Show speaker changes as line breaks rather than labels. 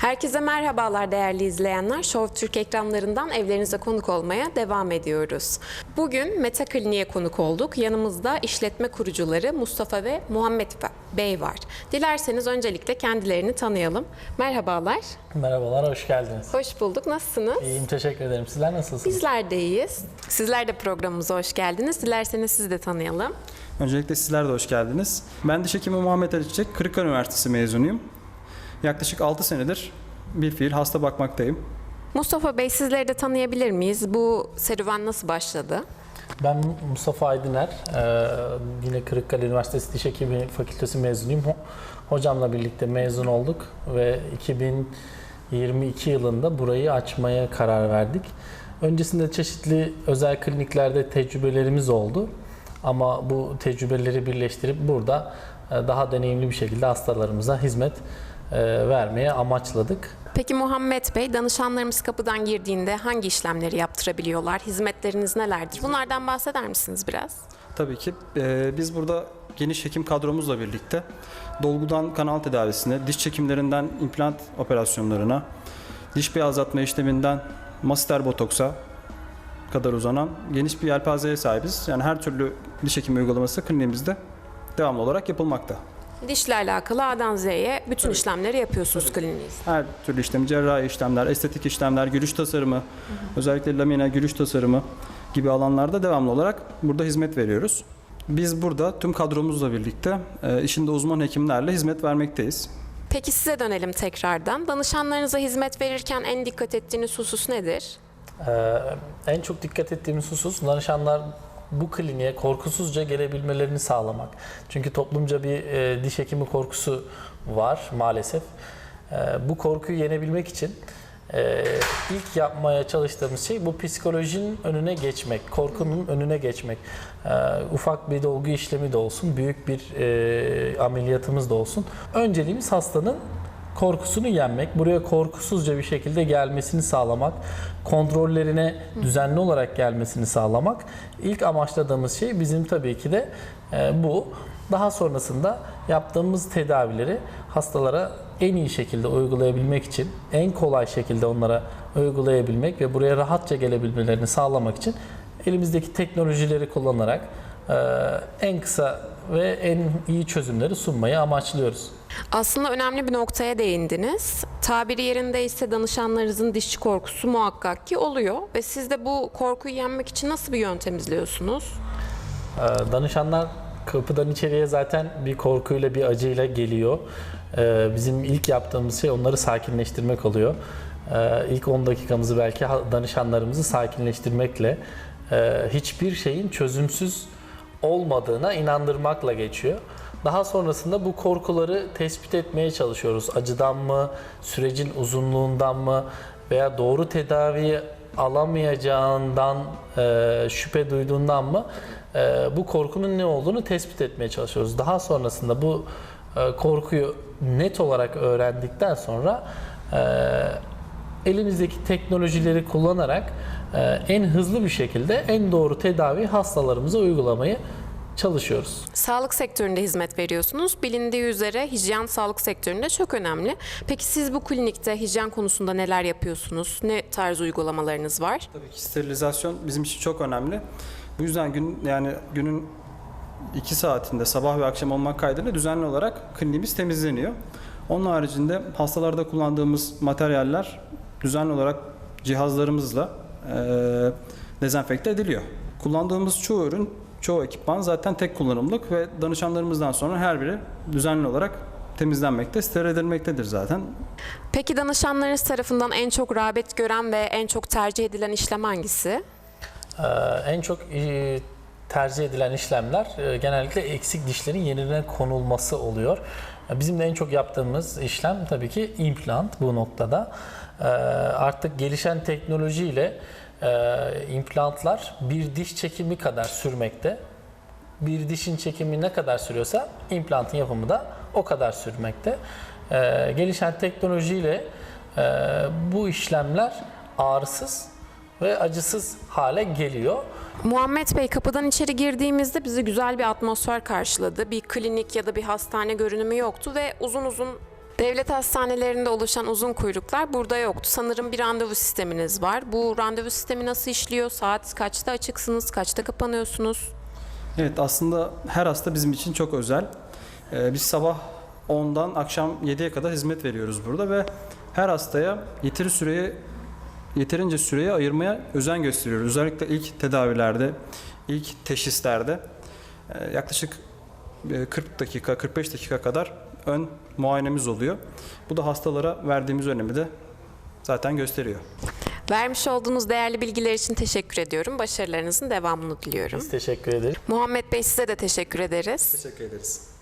Herkese merhabalar değerli izleyenler. Show Türk ekranlarından evlerinize konuk olmaya devam ediyoruz. Bugün Meta Kliniğe konuk olduk. Yanımızda işletme kurucuları Mustafa ve Muhammed Bey var. Dilerseniz öncelikle kendilerini tanıyalım. Merhabalar.
Merhabalar, hoş geldiniz.
Hoş bulduk. Nasılsınız?
İyiyim, teşekkür ederim. Sizler nasılsınız?
Bizler de iyiyiz. Sizler de programımıza hoş geldiniz. Dilerseniz sizi de tanıyalım.
Öncelikle sizler de hoş geldiniz. Ben diş hekimi Muhammed Ali Çiçek, Kırıkkale Üniversitesi mezunuyum. Yaklaşık 6 senedir bir fiil hasta bakmaktayım.
Mustafa Bey sizleri de tanıyabilir miyiz? Bu serüven nasıl başladı?
Ben Mustafa Aydıner, ee, yine Kırıkkale Üniversitesi Diş Hekimi Fakültesi mezunuyum. Ho- Hocamla birlikte mezun olduk ve 2022 yılında burayı açmaya karar verdik. Öncesinde çeşitli özel kliniklerde tecrübelerimiz oldu. Ama bu tecrübeleri birleştirip burada e, daha deneyimli bir şekilde hastalarımıza hizmet vermeye amaçladık.
Peki Muhammed Bey, danışanlarımız kapıdan girdiğinde hangi işlemleri yaptırabiliyorlar? Hizmetleriniz nelerdir? Bunlardan bahseder misiniz biraz?
Tabii ki e, biz burada geniş hekim kadromuzla birlikte dolgudan kanal tedavisine, diş çekimlerinden implant operasyonlarına, diş beyazlatma işleminden masiter botoksa kadar uzanan geniş bir yelpazeye sahibiz. Yani her türlü diş hekimi uygulaması kliniğimizde devamlı olarak yapılmakta.
Dişle alakalı A'dan Z'ye bütün işlemleri yapıyorsunuz kliniğinizde.
Her türlü işlem, cerrahi işlemler, estetik işlemler, gülüş tasarımı, özellikle lamina, gülüş tasarımı gibi alanlarda devamlı olarak burada hizmet veriyoruz. Biz burada tüm kadromuzla birlikte e, işinde uzman hekimlerle hizmet vermekteyiz.
Peki size dönelim tekrardan. Danışanlarınıza hizmet verirken en dikkat ettiğiniz husus nedir?
Ee, en çok dikkat ettiğimiz husus danışanlar bu kliniğe korkusuzca gelebilmelerini sağlamak. Çünkü toplumca bir e, diş hekimi korkusu var maalesef. Ee, bu korkuyu yenebilmek için e, ilk yapmaya çalıştığımız şey bu psikolojinin önüne geçmek, korkunun önüne geçmek. Ee, ufak bir dolgu işlemi de olsun, büyük bir e, ameliyatımız da olsun. Önceliğimiz hastanın korkusunu yenmek, buraya korkusuzca bir şekilde gelmesini sağlamak, kontrollerine düzenli olarak gelmesini sağlamak. İlk amaçladığımız şey bizim tabii ki de e, bu. Daha sonrasında yaptığımız tedavileri hastalara en iyi şekilde uygulayabilmek için, en kolay şekilde onlara uygulayabilmek ve buraya rahatça gelebilmelerini sağlamak için elimizdeki teknolojileri kullanarak e, en kısa ve en iyi çözümleri sunmayı amaçlıyoruz.
Aslında önemli bir noktaya değindiniz. Tabiri yerindeyse danışanlarınızın dişçi korkusu muhakkak ki oluyor ve siz de bu korkuyu yenmek için nasıl bir yöntem izliyorsunuz?
Ee, Danışanlar kapıdan içeriye zaten bir korkuyla, bir acıyla geliyor. Ee, Bizim ilk yaptığımız şey onları sakinleştirmek oluyor. Ee, İlk 10 dakikamızı belki danışanlarımızı sakinleştirmekle, hiçbir şeyin çözümsüz olmadığına inandırmakla geçiyor. Daha sonrasında bu korkuları tespit etmeye çalışıyoruz. Acıdan mı, sürecin uzunluğundan mı veya doğru tedaviyi alamayacağından e, şüphe duyduğundan mı e, bu korkunun ne olduğunu tespit etmeye çalışıyoruz. Daha sonrasında bu e, korkuyu net olarak öğrendikten sonra e, elimizdeki teknolojileri kullanarak e, en hızlı bir şekilde en doğru tedavi hastalarımıza uygulamayı çalışıyoruz.
Sağlık sektöründe hizmet veriyorsunuz. Bilindiği üzere hijyen sağlık sektöründe çok önemli. Peki siz bu klinikte hijyen konusunda neler yapıyorsunuz? Ne tarz uygulamalarınız var?
Tabii ki sterilizasyon bizim için çok önemli. Bu yüzden gün yani günün iki saatinde sabah ve akşam olmak kaydıyla düzenli olarak kliniğimiz temizleniyor. Onun haricinde hastalarda kullandığımız materyaller düzenli olarak cihazlarımızla eee dezenfekte ediliyor. Kullandığımız çoğu ürün, çoğu ekipman zaten tek kullanımlık ve danışanlarımızdan sonra her biri düzenli olarak temizlenmekte, steril edilmektedir zaten.
Peki danışanlarınız tarafından en çok rağbet gören ve en çok tercih edilen işlem hangisi?
Ee, en çok e, tercih edilen işlemler e, genellikle eksik dişlerin yerine konulması oluyor. E, Bizim de en çok yaptığımız işlem tabii ki implant bu noktada. Ee, Artık gelişen teknolojiyle e, implantlar bir diş çekimi kadar sürmekte. Bir dişin çekimi ne kadar sürüyorsa implantın yapımı da o kadar sürmekte. Gelişen teknolojiyle e, bu işlemler ağrısız ve acısız hale geliyor.
Muhammed Bey kapıdan içeri girdiğimizde bizi güzel bir atmosfer karşıladı. Bir klinik ya da bir hastane görünümü yoktu ve uzun uzun Devlet hastanelerinde oluşan uzun kuyruklar burada yoktu. Sanırım bir randevu sisteminiz var. Bu randevu sistemi nasıl işliyor? Saat kaçta açıksınız? Kaçta kapanıyorsunuz?
Evet aslında her hasta bizim için çok özel. Ee, biz sabah 10'dan akşam 7'ye kadar hizmet veriyoruz burada ve her hastaya yeteri süreye yeterince süreye ayırmaya özen gösteriyoruz. Özellikle ilk tedavilerde, ilk teşhislerde e, yaklaşık e, 40 dakika, 45 dakika kadar ön muayenemiz oluyor. Bu da hastalara verdiğimiz önemi de zaten gösteriyor.
Vermiş olduğunuz değerli bilgiler için teşekkür ediyorum. Başarılarınızın devamını diliyorum.
Biz teşekkür ederiz.
Muhammed Bey size de teşekkür ederiz.
Teşekkür ederiz.